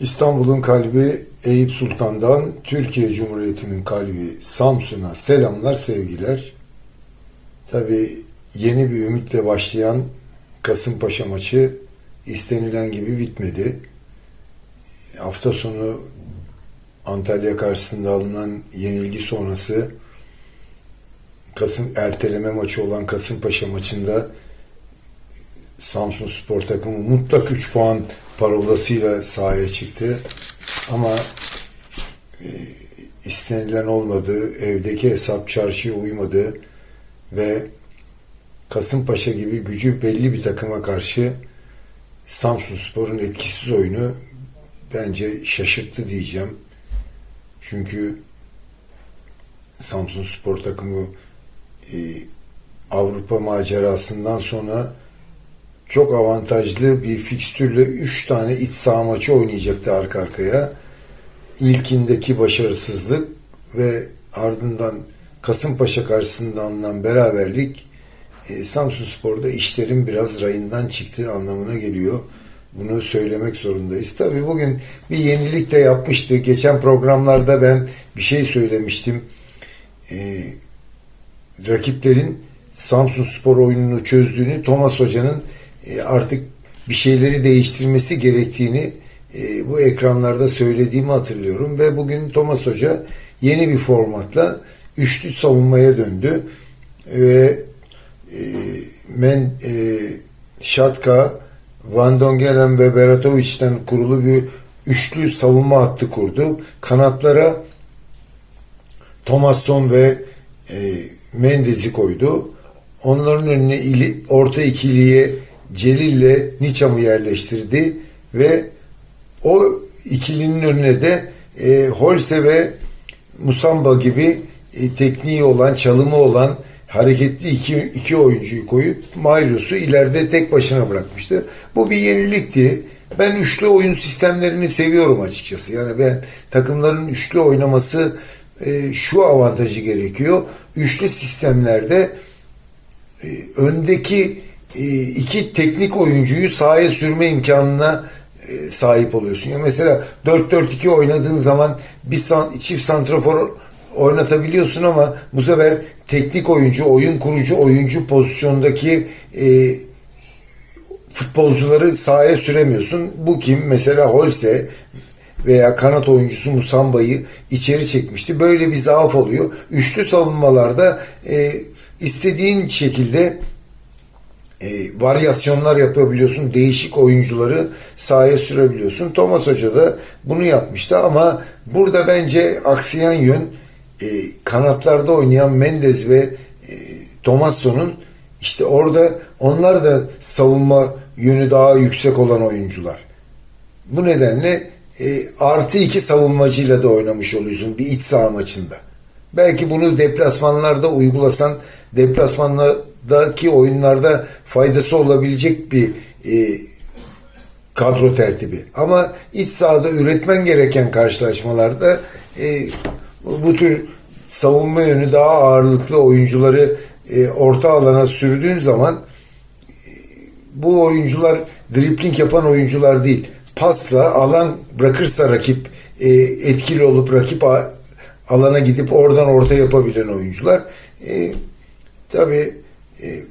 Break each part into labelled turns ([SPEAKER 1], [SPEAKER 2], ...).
[SPEAKER 1] İstanbul'un kalbi Eyüp Sultan'dan Türkiye Cumhuriyeti'nin kalbi Samsun'a selamlar, sevgiler. Tabii yeni bir ümitle başlayan Kasımpaşa maçı istenilen gibi bitmedi. Hafta sonu Antalya karşısında alınan yenilgi sonrası Kasım erteleme maçı olan Kasımpaşa maçında Samsun Spor takımı mutlak 3 puan parolasıyla sahaya çıktı. Ama e, istenilen olmadı, evdeki hesap çarşıya uymadı ve Kasımpaşa gibi gücü belli bir takıma karşı Samsun Spor'un etkisiz oyunu bence şaşırttı diyeceğim. Çünkü Samsun Spor takımı e, Avrupa macerasından sonra çok avantajlı bir fikstürle 3 tane iç saha maçı oynayacaktı arka arkaya. İlkindeki başarısızlık ve ardından Kasımpaşa karşısında alınan beraberlik e, Samsun Spor'da işlerin biraz rayından çıktığı anlamına geliyor. Bunu söylemek zorundayız. Tabii bugün bir yenilik de yapmıştı. Geçen programlarda ben bir şey söylemiştim. E, rakiplerin Samsun Spor oyununu çözdüğünü, Thomas Hoca'nın artık bir şeyleri değiştirmesi gerektiğini e, bu ekranlarda söylediğimi hatırlıyorum ve bugün Thomas Hoca yeni bir formatla üçlü savunmaya döndü ve e, Men e, Şatka, Van Dongelen ve Beratovic'den kurulu bir üçlü savunma hattı kurdu. Kanatlara Thomasson ve e, Mendez'i koydu. Onların önüne ili, orta ikiliye Celil ile Niçam'ı yerleştirdi ve o ikilinin önüne de e, Holse ve Musamba gibi e, tekniği olan, çalımı olan hareketli iki, iki oyuncuyu koyup Mayros'u ileride tek başına bırakmıştı. Bu bir yenilikti. Ben üçlü oyun sistemlerini seviyorum açıkçası. Yani ben takımların üçlü oynaması e, şu avantajı gerekiyor. Üçlü sistemlerde e, öndeki iki teknik oyuncuyu sahaya sürme imkanına e, sahip oluyorsun. Ya mesela 4-4-2 oynadığın zaman bir san, çift santrafor oynatabiliyorsun ama bu sefer teknik oyuncu, oyun kurucu oyuncu pozisyondaki e, futbolcuları sahaya süremiyorsun. Bu kim? Mesela Holse veya kanat oyuncusu Musamba'yı içeri çekmişti. Böyle bir zaaf oluyor. Üçlü savunmalarda e, istediğin şekilde e, varyasyonlar yapabiliyorsun. Değişik oyuncuları sahaya sürebiliyorsun. Thomas Hoca da bunu yapmıştı ama burada bence aksiyen yön e, kanatlarda oynayan Mendez ve e, Tomasson'un işte orada onlar da savunma yönü daha yüksek olan oyuncular. Bu nedenle e, artı iki savunmacıyla da oynamış oluyorsun bir iç saha maçında. Belki bunu deplasmanlarda uygulasan deplasmandaki oyunlarda faydası olabilecek bir e, kadro tertibi. Ama iç sahada üretmen gereken karşılaşmalarda e, bu tür savunma yönü daha ağırlıklı oyuncuları e, orta alana sürdüğün zaman e, bu oyuncular dripling yapan oyuncular değil. Pasla alan bırakırsa rakip e, etkili olup rakip alana gidip oradan orta yapabilen oyuncular. E, Tabi e,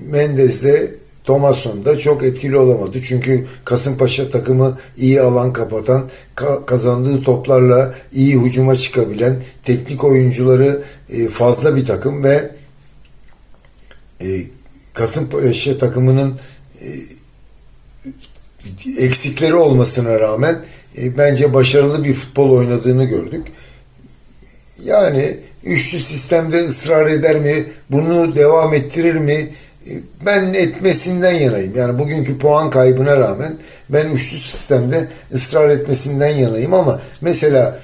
[SPEAKER 1] Mendes de Thomasson da çok etkili olamadı. Çünkü Kasımpaşa takımı iyi alan kapatan, ka- kazandığı toplarla iyi hücuma çıkabilen, teknik oyuncuları e, fazla bir takım ve e, Kasımpaşa takımının e, eksikleri olmasına rağmen bence başarılı bir futbol oynadığını gördük. Yani üçlü sistemde ısrar eder mi? Bunu devam ettirir mi? E, Ben etmesinden yanayım. Yani bugünkü puan kaybına rağmen ben üçlü sistemde ısrar etmesinden yanayım ama mesela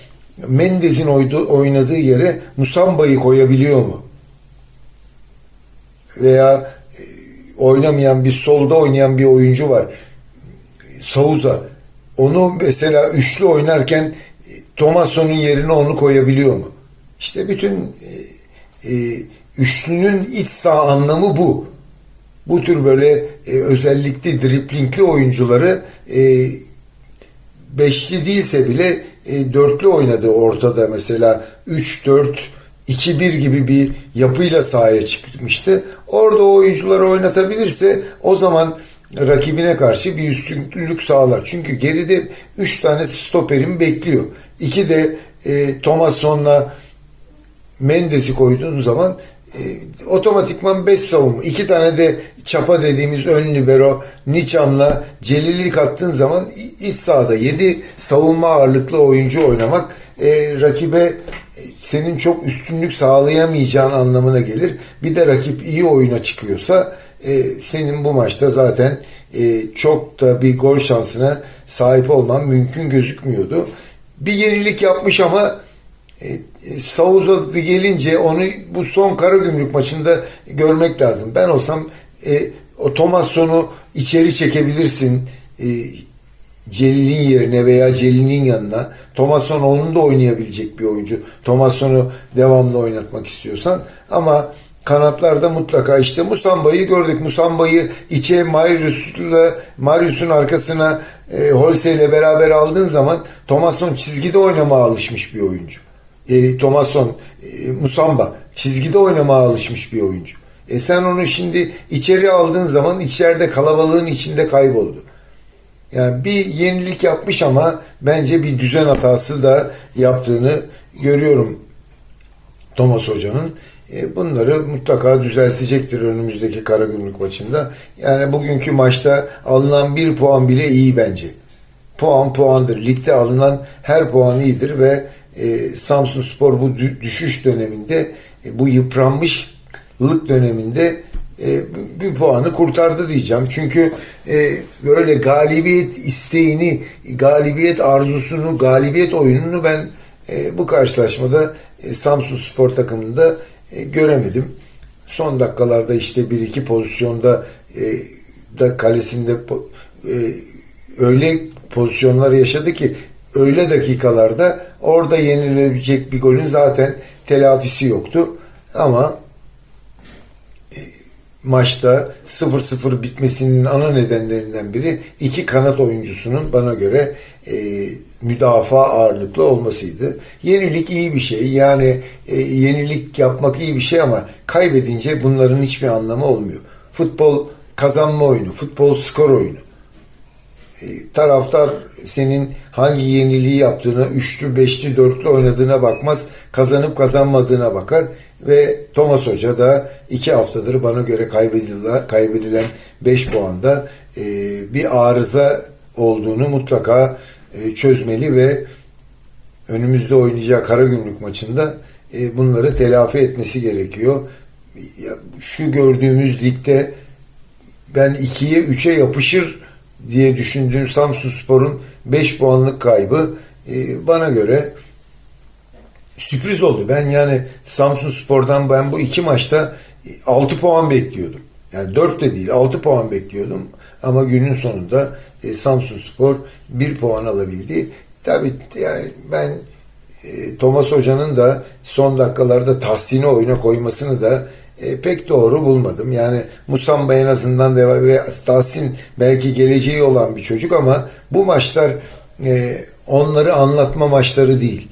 [SPEAKER 1] Mendez'in oynadığı yere Musamba'yı koyabiliyor mu? Veya e, oynamayan bir solda oynayan bir oyuncu var. Souza. Onu mesela üçlü oynarken e, Thomasson'un yerine onu koyabiliyor mu? İşte bütün e, e, üçlünün iç saha anlamı bu. Bu tür böyle e, özellikle driplingli oyuncuları e, beşli değilse bile e, dörtlü oynadı ortada mesela 3-4 2-1 gibi bir yapıyla sahaya çıkmıştı. Orada o oyuncuları oynatabilirse o zaman rakibine karşı bir üstünlük sağlar. Çünkü geride 3 tane stoperin bekliyor. İki de e, Thomasson'la Mendes'i koyduğun zaman e, otomatikman 5 savunma. İki tane de çapa dediğimiz ön libero Niçam'la Celil'i kattığın zaman iç sahada 7 savunma ağırlıklı oyuncu oynamak e, rakibe e, senin çok üstünlük sağlayamayacağın anlamına gelir. Bir de rakip iyi oyuna çıkıyorsa e, senin bu maçta zaten e, çok da bir gol şansına sahip olman mümkün gözükmüyordu. Bir yenilik yapmış ama Souza gelince onu bu son Karagümrük maçında görmek lazım. Ben olsam e, o Thomasson'u içeri çekebilirsin. E, Celil'in yerine veya Celil'in yanına. Thomasson onun da oynayabilecek bir oyuncu. Thomasson'u devamlı oynatmak istiyorsan. Ama kanatlarda mutlaka işte Musamba'yı gördük. Musamba'yı içe Marius'la Marius'un arkasına e, Holse ile beraber aldığın zaman Thomasson çizgide oynamaya alışmış bir oyuncu. E, Thomasson, e, Musamba çizgide oynamaya alışmış bir oyuncu. E sen onu şimdi içeri aldığın zaman içeride kalabalığın içinde kayboldu. Yani bir yenilik yapmış ama bence bir düzen hatası da yaptığını görüyorum Thomas Hoca'nın. E, bunları mutlaka düzeltecektir önümüzdeki Karagümrük maçında. Yani bugünkü maçta alınan bir puan bile iyi bence. Puan puandır. Ligde alınan her puan iyidir ve e, Samsun Spor bu düşüş döneminde e, bu yıpranmışlık döneminde e, bir puanı kurtardı diyeceğim. Çünkü e, böyle galibiyet isteğini, galibiyet arzusunu, galibiyet oyununu ben e, bu karşılaşmada e, Samsun Spor takımında e, göremedim. Son dakikalarda işte bir iki pozisyonda e, da kalesinde e, öyle pozisyonlar yaşadı ki öyle dakikalarda orada yenilebilecek bir golün zaten telafisi yoktu. Ama e, maçta 0-0 bitmesinin ana nedenlerinden biri iki kanat oyuncusunun bana göre e, müdafaa ağırlıklı olmasıydı. Yenilik iyi bir şey. Yani e, yenilik yapmak iyi bir şey ama kaybedince bunların hiçbir anlamı olmuyor. Futbol kazanma oyunu, futbol skor oyunu. E, taraftar senin hangi yeniliği yaptığına, üçlü, beşli, dörtlü oynadığına bakmaz, kazanıp kazanmadığına bakar ve Thomas Hoca da iki haftadır bana göre kaybedilen, kaybedilen 5 puanda e, bir arıza olduğunu mutlaka e, çözmeli ve önümüzde oynayacağı Karagümrük maçında e, bunları telafi etmesi gerekiyor. Şu gördüğümüz ligde ben 2'ye 3'e yapışır diye düşündüğüm Samsun Spor'un 5 puanlık kaybı e, bana göre sürpriz oldu. Ben yani Samsun Spor'dan ben bu iki maçta 6 puan bekliyordum. Yani 4 de değil 6 puan bekliyordum. Ama günün sonunda e, Samsun Spor 1 puan alabildi. Tabii yani ben e, Thomas Hoca'nın da son dakikalarda tahsini oyuna koymasını da e, pek doğru bulmadım. Yani Musamba en azından devam ve Tahsin belki geleceği olan bir çocuk ama bu maçlar e, onları anlatma maçları değil.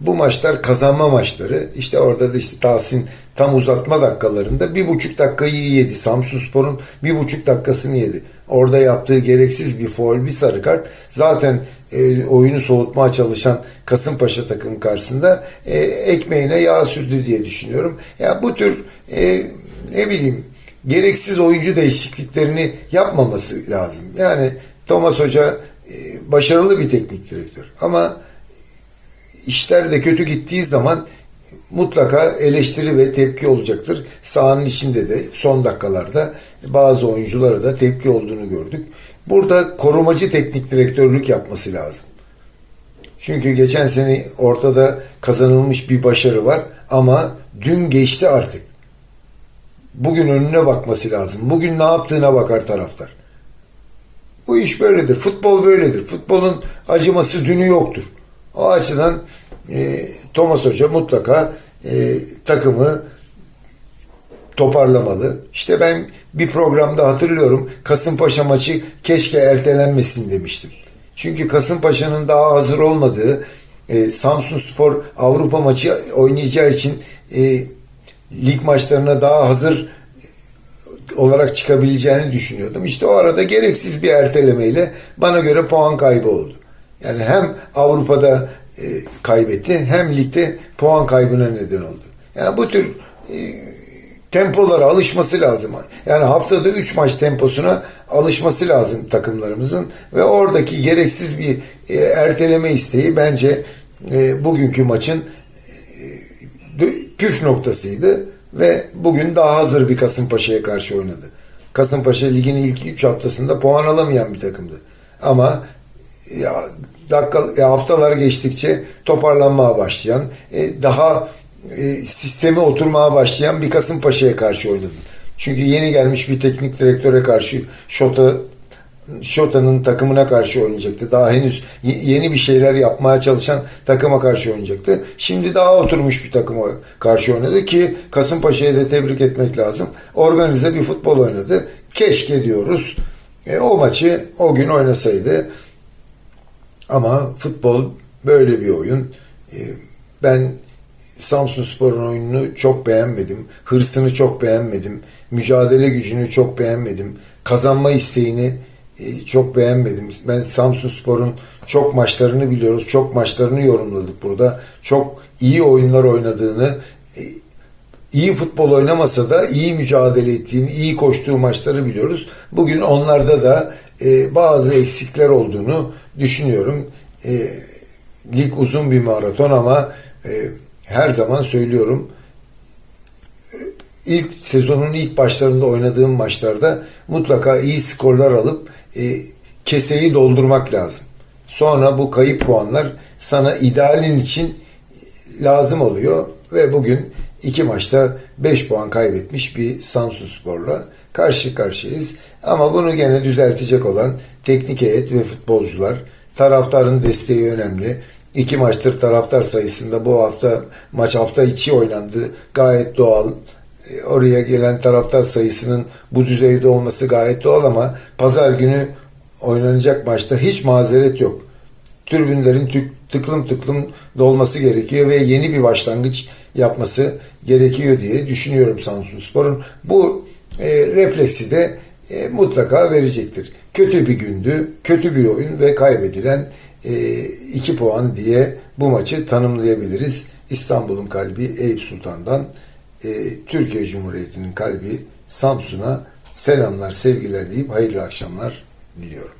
[SPEAKER 1] Bu maçlar kazanma maçları. İşte orada da işte Tahsin tam uzatma dakikalarında bir buçuk dakikayı yedi. Samsun Spor'un bir buçuk dakikasını yedi. Orada yaptığı gereksiz bir foul, bir sarı kart. Zaten e, oyunu soğutmaya çalışan Kasımpaşa takım karşısında e, ekmeğine yağ sürdü diye düşünüyorum. Ya bu tür e, ne bileyim gereksiz oyuncu değişikliklerini yapmaması lazım. Yani Thomas Hoca e, başarılı bir teknik direktör ama işler de kötü gittiği zaman mutlaka eleştiri ve tepki olacaktır. Sahanın içinde de son dakikalarda bazı oyunculara da tepki olduğunu gördük. Burada korumacı teknik direktörlük yapması lazım. Çünkü geçen sene ortada kazanılmış bir başarı var ama dün geçti artık. Bugün önüne bakması lazım. Bugün ne yaptığına bakar taraftar. Bu iş böyledir. Futbol böyledir. Futbolun acıması dünü yoktur. O açıdan e, Thomas Hoca mutlaka e, takımı toparlamalı. İşte ben bir programda hatırlıyorum Kasımpaşa maçı keşke ertelenmesin demiştim. Çünkü Kasımpaşa'nın daha hazır olmadığı e, Samsun Spor Avrupa maçı oynayacağı için e, lig maçlarına daha hazır olarak çıkabileceğini düşünüyordum. İşte o arada gereksiz bir ertelemeyle bana göre puan kaybı oldu. Yani hem Avrupa'da e, kaybetti hem ligde puan kaybına neden oldu. Yani bu tür e, tempolara alışması lazım. Yani haftada 3 maç temposuna alışması lazım takımlarımızın ve oradaki gereksiz bir e, erteleme isteği bence e, bugünkü maçın e, püf noktasıydı ve bugün daha hazır bir Kasımpaşa'ya karşı oynadı. Kasımpaşa ligin ilk 3 haftasında puan alamayan bir takımdı. Ama ya, dakika, ya haftalar geçtikçe toparlanmaya başlayan, e, daha e, sistemi oturmaya başlayan bir Kasımpaşa'ya karşı oynadı. Çünkü yeni gelmiş bir teknik direktöre karşı Şota Şota'nın takımına karşı oynayacaktı. Daha henüz yeni bir şeyler yapmaya çalışan takıma karşı oynayacaktı. Şimdi daha oturmuş bir takıma karşı oynadı ki Kasımpaşa'yı da tebrik etmek lazım. Organize bir futbol oynadı. Keşke diyoruz e, o maçı o gün oynasaydı. Ama futbol böyle bir oyun. E, ben Samsun Spor'un oyununu çok beğenmedim. Hırsını çok beğenmedim. Mücadele gücünü çok beğenmedim. Kazanma isteğini e, çok beğenmedim. Ben Samsun Spor'un çok maçlarını biliyoruz. Çok maçlarını yorumladık burada. Çok iyi oyunlar oynadığını, e, iyi futbol oynamasa da iyi mücadele ettiğini, iyi koştuğu maçları biliyoruz. Bugün onlarda da e, bazı eksikler olduğunu düşünüyorum. Lig uzun bir maraton ama her zaman söylüyorum ilk sezonun ilk başlarında oynadığım maçlarda mutlaka iyi skorlar alıp e, keseyi doldurmak lazım. Sonra bu kayıp puanlar sana idealin için lazım oluyor ve bugün iki maçta 5 puan kaybetmiş bir Samsun Spor'la karşı karşıyayız. Ama bunu gene düzeltecek olan teknik heyet ve futbolcular, taraftarın desteği önemli. İki maçtır taraftar sayısında bu hafta maç hafta içi oynandı. Gayet doğal. E, oraya gelen taraftar sayısının bu düzeyde olması gayet doğal ama pazar günü oynanacak maçta hiç mazeret yok. Tribünlerin tık, tıklım tıklım dolması gerekiyor ve yeni bir başlangıç yapması gerekiyor diye düşünüyorum Samsun Spor'un. Bu e, refleksi de e, mutlaka verecektir. Kötü bir gündü, kötü bir oyun ve kaybedilen 2 e, puan diye bu maçı tanımlayabiliriz. İstanbul'un kalbi Eyüp Sultan'dan e, Türkiye Cumhuriyeti'nin kalbi Samsun'a selamlar, sevgiler deyip hayırlı akşamlar diliyorum.